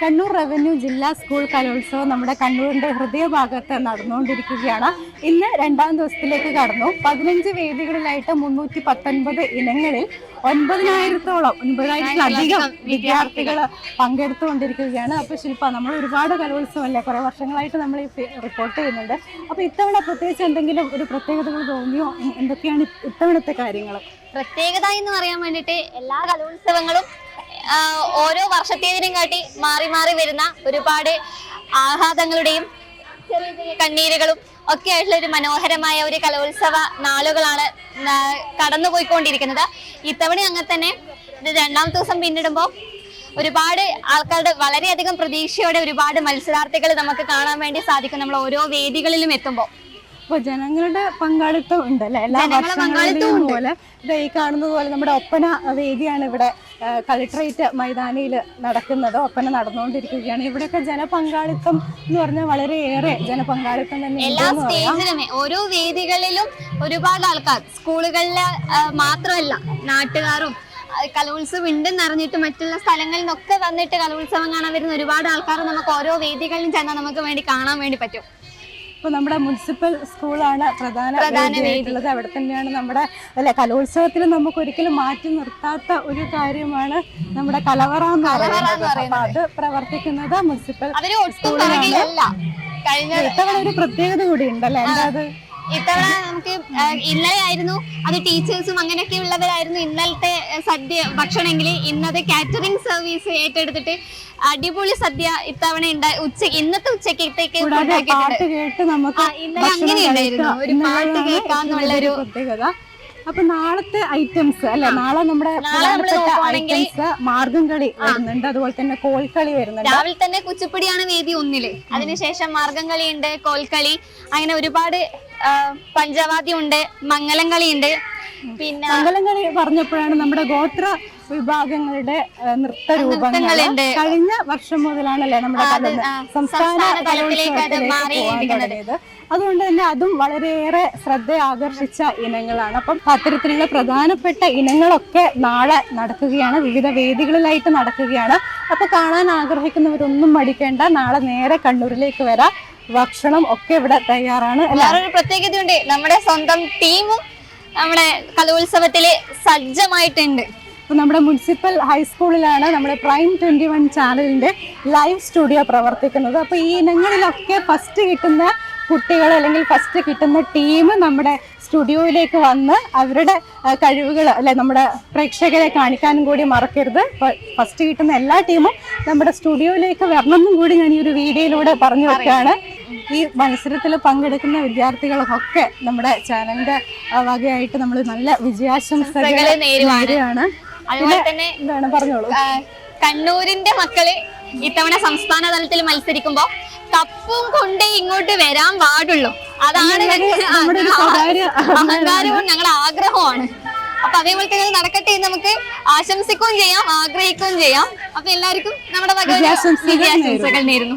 Kannur revenue ജില്ലാ school കലോത്സവം നമ്മുടെ കണ്ണൂരിന്റെ ഹൃദയഭാഗത്ത് നടന്നുകൊണ്ടിരിക്കുകയാണ്. ഇന്ന് രണ്ടാം ദിവസത്തിലേക്ക് കടന്നു. പതിനഞ്ച് വേദികളിലായിട്ട് മുന്നൂറ്റി പത്തൊൻപത് ഇനങ്ങളിൽ ഒൻപതിനായിരത്തോളം ഒൻപതിനായിരത്തിലധികം വിദ്യാർത്ഥികൾ പങ്കെടുത്തുകൊണ്ടിരിക്കുകയാണ്. അപ്പോൾ ശില്പ നമ്മൾ ഒരുപാട് കലോത്സവം അല്ലേ കുറേ വർഷങ്ങളായിട്ട് നമ്മൾ ഈ റിപ്പോർട്ട് ചെയ്യുന്നുണ്ട്. അപ്പോൾ ഇത്തവണ പ്രത്യേകിച്ച് എന്തെങ്കിലും ഒരു പ്രത്യേകതകൾ തോന്നിയോ? എന്തൊക്കെയാണ് ഇത്തവണത്തെ കാര്യങ്ങൾ? പ്രത്യേകത എന്ന് പറയാൻ വേണ്ടിയിട്ട് എല്ലാ കലോത്സവങ്ങളും ഓരോ വർഷത്തേതിനും കാട്ടി മാറി മാറി വരുന്ന ഒരുപാട് ആഹ്ലാദങ്ങളുടെയും ചെറിയ ചെറിയ കണ്ണീരുകളും ഒക്കെ ആയിട്ടുള്ള ഒരു മനോഹരമായ ഒരു കലോത്സവ നാളുകളാണ് കടന്നുപോയിക്കൊണ്ടിരിക്കുന്നത്. ഇത്തവണ അങ്ങനെ തന്നെ രണ്ടാം ദിവസം പിന്നിടുമ്പോൾ ഒരുപാട് ആൾക്കാരുടെ വളരെയധികം പ്രതീക്ഷയോടെ ഒരുപാട് മത്സരാർത്ഥികൾ നമുക്ക് കാണാൻ വേണ്ടി സാധിക്കും. നമ്മൾ ഓരോ വേദികളിലും എത്തുമ്പോൾ. അപ്പൊ ജനങ്ങളുടെ പങ്കാളിത്തം ഉണ്ടല്ലേ എല്ലാ വർഷങ്ങളിലും വർഷങ്ങളിലെയും പോലെ ഇത് ഈ കാണുന്നത് പോലെ നമ്മുടെ ഒപ്പന വേദിയാണ് ഇവിടെ കളക്ട്രേറ്റ് മൈതാനിയിൽ നടക്കുന്നത്. ഒപ്പന നടന്നുകൊണ്ടിരിക്കുകയാണ്. ഇവിടെയൊക്കെ ജനപങ്കാളിത്തം എന്ന് പറഞ്ഞാൽ വളരെയേറെ ജനപങ്കാളിത്തം തന്നെ എല്ലാ സ്റ്റേജിലും ഓരോ വേദികളിലും ഒരുപാട് ആൾക്കാർ. സ്കൂളുകളിൽ മാത്രമല്ല നാട്ടുകാരും കലോത്സവം ഉണ്ടെന്ന് അറിഞ്ഞിട്ട് മറ്റുള്ള സ്ഥലങ്ങളിൽ നിന്നൊക്കെ വന്നിട്ട് കലോത്സവം കാണാൻ വരുന്ന ഒരുപാട് ആൾക്കാർ നമുക്ക് ഓരോ വേദികളിലും ചെന്നാൽ നമുക്ക് വേണ്ടി കാണാൻ വേണ്ടി പറ്റും. ഇപ്പൊ നമ്മുടെ മുനിസിപ്പൽ സ്കൂളാണ് പ്രധാന പ്രധാനമായിട്ടുള്ളത് വേദിയായിട്ടുള്ളത് അവിടെ തന്നെയാണ് നമ്മുടെ അല്ലെ കലോത്സവത്തിൽ നമുക്ക് ഒരിക്കലും മാറ്റി നിർത്താത്ത ഒരു കാര്യമാണ് നമ്മുടെ കലവറ എന്ന് പറയുന്നത്. അപ്പൊ അത് പ്രവർത്തിക്കുന്നത് മുനിസിപ്പൽ സ്കൂളിലാണ്. ഇത്തവണ ഒരു പ്രത്യേകത കൂടി ഉണ്ടല്ലേ? എന്താ അത്? ഇത്തവണ നമുക്ക് ഇന്നലെ ആയിരുന്നു അത് ടീച്ചേഴ്സും അങ്ങനെയൊക്കെ ഉള്ളവരായിരുന്നു ഇന്നലത്തെ സദ്യ ഭക്ഷണമെങ്കിൽ ഇന്നത് കാറ്ററിംഗ് സർവീസ് ഏറ്റെടുത്തിട്ട് അടിപൊളി സദ്യ ഇത്തവണ ഉണ്ടായി ഉച്ച ഇന്നത്തെ ഉച്ചക്കത്തേക്ക് പാട്ട് കേട്ട് നമുക്ക് ഇന്നലെ അങ്ങനെ ഉണ്ടായിരുന്നു. ഒരു പാട്ട് കേൾക്കാന്നുള്ള ഒരു പ്രത്യേകത. അപ്പൊ നാളത്തെ ഐറ്റംസ് അല്ലെ? നാളെ നമ്മുടെ പ്രധാനപ്പെട്ട ഐറ്റംസ് മാർഗം കളി വരുന്നുണ്ട്. അതുപോലെ തന്നെ കോൽക്കളി വരുന്നുണ്ട്. രാവിലെ തന്നെ കുച്ചിപ്പുടിയാണ് വേദി ഒന്നിൽ. അതിനുശേഷം മാർഗം ഉണ്ട് കോൽക്കളി അങ്ങനെ ഒരുപാട് പഞ്ചവാദ്യം ഉണ്ട് മംഗലം ഉണ്ട് പിന്നെ മംഗലം കളി പറഞ്ഞപ്പോഴാണ് നമ്മുടെ ഗോത്ര വിഭാഗങ്ങളുടെ നൃത്ത രൂപങ്ങൾ കഴിഞ്ഞ വർഷം മുതലാണല്ലേ നമ്മുടെ സംസ്ഥാന കലോത്സവത്തിലേക്ക് അതുകൊണ്ട് തന്നെ അതും വളരെയേറെ ശ്രദ്ധ ആകർഷിച്ച ഇനങ്ങളാണ്. അപ്പം അത്തരത്തിലുള്ള പ്രധാനപ്പെട്ട ഇനങ്ങളൊക്കെ നാളെ നടക്കുകയാണ്. വിവിധ വേദികളിലായിട്ട് നടക്കുകയാണ്. അപ്പൊ കാണാൻ ആഗ്രഹിക്കുന്നവരൊന്നും മടിക്കേണ്ട. നാളെ നേരെ കണ്ണൂരിലേക്ക് വരാം. ഭക്ഷണം ഒക്കെ ഇവിടെ തയ്യാറാണ് വേറൊരു പ്രത്യേകതയുണ്ട്. നമ്മുടെ സ്വന്തം ടീമും നമ്മുടെ കലോത്സവത്തിൽ സജ്ജമായിട്ടുണ്ട്. ഇപ്പൊ നമ്മുടെ മുനിസിപ്പൽ ഹൈസ്കൂളിലാണ് നമ്മുടെ പ്രൈം ട്വന്റി വൺ ചാനലിന്റെ ലൈവ് സ്റ്റുഡിയോ പ്രവർത്തിക്കുന്നത്. അപ്പോൾ ഈ ഇനങ്ങളിലൊക്കെ ഫസ്റ്റ് കിട്ടുന്ന കുട്ടികൾ അല്ലെങ്കിൽ ഫസ്റ്റ് കിട്ടുന്ന ടീം നമ്മുടെ സ്റ്റുഡിയോയിലേക്ക് വന്ന് അവരുടെ കഴിവുകൾ അല്ലെ നമ്മുടെ പ്രേക്ഷകരെ കാണിക്കാനും കൂടി മറക്കരുത്. ഫസ്റ്റ് കിട്ടുന്ന എല്ലാ ടീമും നമ്മുടെ സ്റ്റുഡിയോയിലേക്ക് വരണമെന്നും കൂടി ഞാൻ ഈ ഒരു വീഡിയോയിലൂടെ പറഞ്ഞു വെക്കുകയാണ്. ഈ മത്സരത്തിൽ പങ്കെടുക്കുന്ന വിദ്യാർത്ഥികളൊക്കെ നമ്മുടെ ചാനലിന്റെ ആ, വകയായിട്ട് നമ്മൾ നല്ല വിജയാശംസകൾ നേരുകയാണ്. അതുപോലെ തന്നെ കണ്ണൂരിന്റെ മക്കൾ ഇത്തവണ സംസ്ഥാന തലത്തിൽ മത്സരിക്കുമ്പോ കപ്പും കൊണ്ടേ ഇങ്ങോട്ട് വരാൻ പാടുള്ളൂ. അതാണ് അഹങ്കാരവും ഞങ്ങളുടെ ആഗ്രഹമാണ് അപ്പൊ അതേപോലെ തന്നെ നടക്കട്ടെ എന്ന് നമുക്ക് ആശംസിക്കുകയും ചെയ്യാം ആഗ്രഹിക്കുകയും ചെയ്യാം. അപ്പൊ എല്ലാവർക്കും നമ്മുടെ വിജയാശംസകൾ നേരുന്നു.